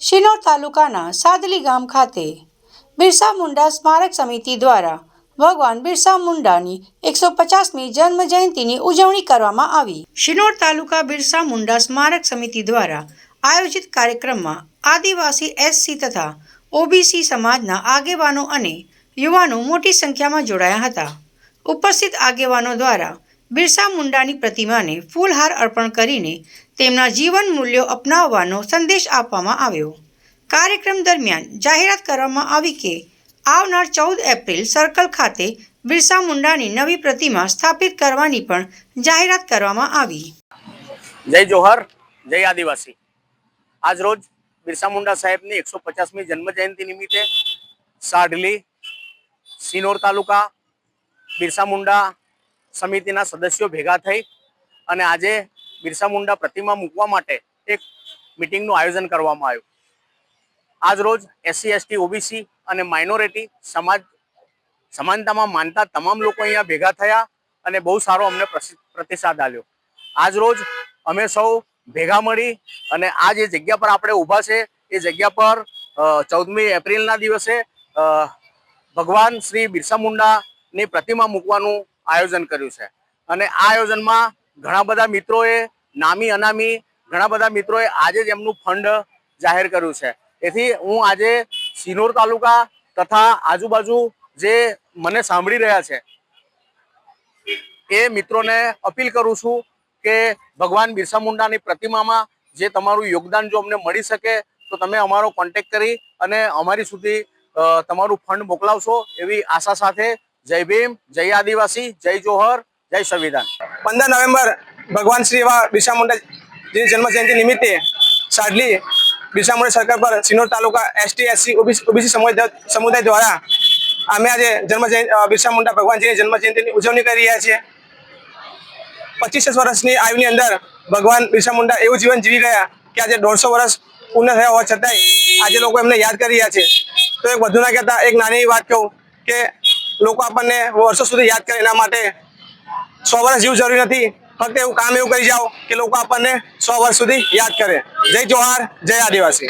શિનોર તાલુકાના સાદલી ગામ ખાતે બિરસા મુંડા સ્મારક સમિતિ દ્વારા ભગવાન બિરસા મુંડાની એકસો પચાસમી જન્મ જયંતિની ઉજવણી કરવામાં આવી. શિનોર તાલુકા બિરસા મુંડા સ્મારક સમિતિ દ્વારા આયોજિત કાર્યક્રમમાં આદિવાસી એસસી તથા ઓબીસી સમાજના આગેવાનો અને યુવાનો મોટી સંખ્યામાં જોડાયા હતા. ઉપસ્થિત આગેવાનો દ્વારા બિરસા મુંડાની પ્રતિમાને ફૂલહાર અર્પણ કરીને તેમના જીવન મૂલ્યો અપનાવવાનો સંદેશ આપવામાં આવ્યો. કાર્યક્રમ દરમિયાન જાહેરાત કરવામાં આવી કે આવનાર ચૌદ એપ્રિલ સર્કલ ખાતે બિરસા મુંડાની નવી પ્રતિમા સ્થાપિત કરવાની પણ જાહેરાત કરવામાં આવી. જય જોહર, જય આદિવાસી. આજ રોજ બિરસા મુંડા સાહેબની એકસો પચાસમી જન્મ જયંતિ નિમિત્તે સાઢલી સિનોર તાલુકા, બિરસા મુંડા સમિતિના સદસ્યો ભેગા થઈ અને આજે બિરસા મુંડા પ્રતિમા મૂકવા માટે એક મિટિંગનું આયોજન કરવામાં આવ્યું. આજ રોજ એસસી, એસટી, ઓબીસી અને માઇનોરિટી સમાજ સમાનતામાં માનતા તમામ લોકો અહીંયા ભેગા થયા અને બહુ સારો અમને પ્રતિસાદ આપ્યો. આજ રોજ અમે સૌ ભેગા મળી અને આ જે જગ્યા પર આપણે ઊભા છે, એ જગ્યા પર ચૌદમી એપ્રિલના દિવસે ભગવાન શ્રી બિરસા મુંડાની પ્રતિમા મૂકવાનું આયોજન કર્યું છે. અને આ આયોજનમાં ઘણા બધા મિત્રોએ, નામી અનામી, ઘણા બધા મિત્રોએ આજે જ એમનું ફંડ જાહેર કર્યું છે. એથી હું આજે સિનોર તાલુકા તથા આજુબાજુ જે મને સાંભળી રહ્યા છે, એ મિત્રોને અપીલ કરું છું કે ભગવાન બિરસા મુંડાની પ્રતિમામાં જે તમારું યોગદાન જો અમને મળી શકે, તો તમે અમારો કોન્ટેક્ટ કરી અને અમારી સુધી તમારું ફંડ મોકલાવશો એવી આશા સાથે જય ભીમ જય આદિવાસી જય જોહર જય સંવિધાન. પંદર નવેમ્બર ભગવાન શ્રી એવા બિરસા જન્મ જયંતિ નિમિત્તે સાડલી બિરસા મુંડા સરકાર પર Sinor taluka ST SC OBC સમુદાય દ્વારા અમે આજે જન્મ જયંતિ અ, બિરસા મુંડા ભગવાનજીની જન્મ જયંતિની ઉજવણી કરી રહ્યા છીએ. પચીસ વર્ષની આયુની અંદર ભગવાન બિરસા મુંડા એવું જીવન જીવી ગયા કે આજે દોઢસો વર્ષ પૂર્ણ થયા હોવા છતાંય આજે લોકો એમને યાદ કરી રહ્યા છે. તો એક વધુ ના કહેતા એક નાની વાત કહું કે લોકો આપણને વર્ષો સુધી યાદ કરે એના માટે સો વર્ષ જીવ જરૂરી નથી. ફક્ત એવું કામ એવું કરી જાઓ કે લોકો આપણને સો વર્ષ સુધી યાદ કરે. જય જોહાર, જય આદિવાસી.